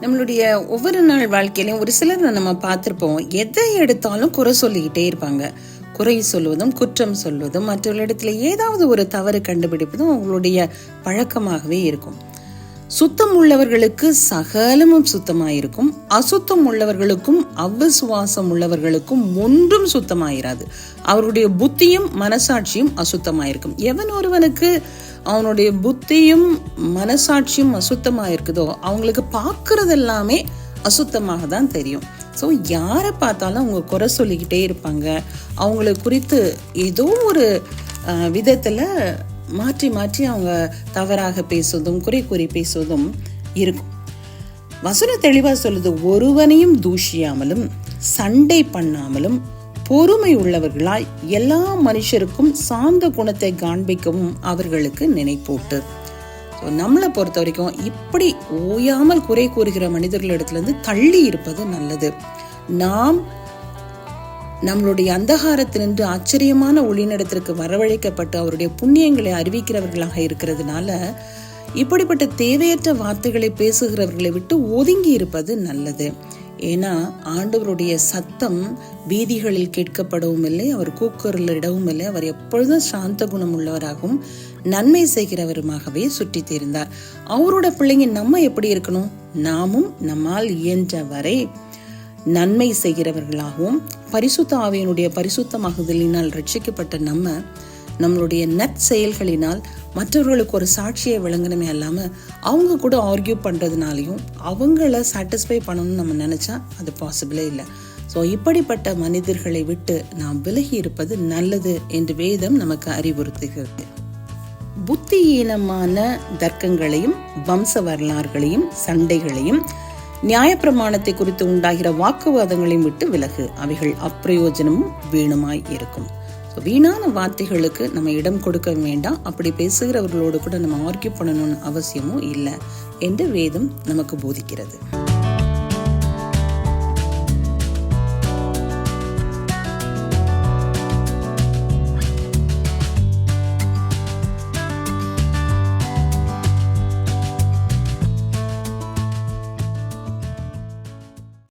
நம்மளுடைய ஒவ்வொரு நாள் வாழ்க்கையிலையும் ஒரு சிலர் நம்ம பார்த்துருப்போம். எதை எடுத்தாலும் குறை சொல்லிக்கிட்டே இருப்பாங்க. குறை சொல்வதும் குற்றம் சொல்வதும் மற்றவர்களிடத்துல ஏதாவது ஒரு தவறு கண்டுபிடிப்பதும் அவங்களுடைய பழக்கமாகவே இருக்கும். சுத்தம் உள்ளவர்களுக்கு சகலமும் சுத்தமாயிருக்கும். அசுத்தம் உள்ளவர்களுக்கும் அவ்விசுவாசம் உள்ளவர்களுக்கும் ஒன்றும் சுத்தமாயிராது. அவருடைய புத்தியும் மனசாட்சியும் அசுத்தமாயிருக்கும். எவன் ஒருவனுக்கு அவனுடைய புத்தியும் மனசாட்சியும் அசுத்தமாக இருக்குதோ அவங்களுக்கு பார்க்கறது எல்லாமே அசுத்தமாக தான் தெரியும். ஸோ யாரை பார்த்தாலும் அவங்க குறை சொல்லிக்கிட்டே இருப்பாங்க. அவங்கள குறித்து ஏதோ ஒரு விதத்தில் மாற்றி மாற்றி அவங்க தவறாக பேசுவதும் குறை கூறி பேசுவதும் இருக்கும். வசனம் தெளிவாக சொல்லுது ஒருவனையும் தூஷியாமலும் சண்டை பண்ணாமலும் பொறுமை உள்ளவர்களாய் எல்லா மனுஷருக்கும் சார்ந்த குணத்தை காண்பிக்கவும் அவர்களுக்கு நினைப்பூட்டு. ஸோ நம்மளை பொறுத்த வரைக்கும் இப்படி ஓயாமல் குறை கூறுகிற மனிதர்களிடத்துலேருந்து தள்ளி இருப்பது நல்லது. நாம் நம்மளுடைய அந்தகாரத்தினின்று ஆச்சரியமான ஒளிநடத்திற்கு வரவழைக்கப்பட்டு அவருடைய புண்ணியங்களை அறிவிக்கிறவர்களாக இருக்கிறதுனால இப்படிப்பட்ட தேவையற்ற வார்த்தைகளை பேசுகிறவர்களை விட்டு ஒதுங்கி இருப்பது நல்லது. ஏன்னா ஆண்டவருடைய சத்தம் வீதிகளில் கேட்கப்படவும் இல்லை அவர் கூக்குரலிடவும் இல்லை அவர் எப்பொழுதும் சாந்த குணம் உள்ளவராகவும் நன்மை செய்கிறவருமாகவே சுற்றி தெரிந்தார். அவரோட பிள்ளைங்க நம்ம எப்படி இருக்கணும்? நாமும் நம்மால் இயன்ற வரை நன்மை செய்கிறவர்களாகவும் பரிசுத்த ஆவியனுடைய பரிசுத்தமாகுதலினால் ரட்சிக்கப்பட்ட நம்ம நம்மளுடைய நற்செயல்களினால் மற்றவர்களுக்கு ஒரு சாட்சியை விளங்கணுமே இல்லாமல் அவங்க கூட ஆர்கியூ பண்றதுனாலையும் அவங்கள சாட்டிஸ்ஃபை பண்ணணும்னு நம்ம நினச்சா அது பாசிபிளே இல்லை. ஸோ இப்படிப்பட்ட மனிதர்களை விட்டு நாம் விலகி இருப்பது நல்லது என்று வேதம் நமக்கு அறிவுறுத்துகிறது. புத்தியீனமான தர்க்கங்களையும் வம்ச வரலாறுகளையும் சண்டைகளையும் நியாயப்பிரமாணத்தை குறித்து உண்டாகிற வாக்குவாதங்களையும் விட்டு விலகு. அவைகள் அப்பிரயோஜனமும் வீணுமாய் இருக்கும். வீணான வார்த்தைகளுக்கு நம்ம இடம் கொடுக்க வேண்டாம். அப்படி பேசுகிறவர்களோடு கூட நம்ம ஆர்கியூ பண்ணணும்னு அவசியமும் இல்லை. என்று வேதம் நமக்கு போதிக்கிறது.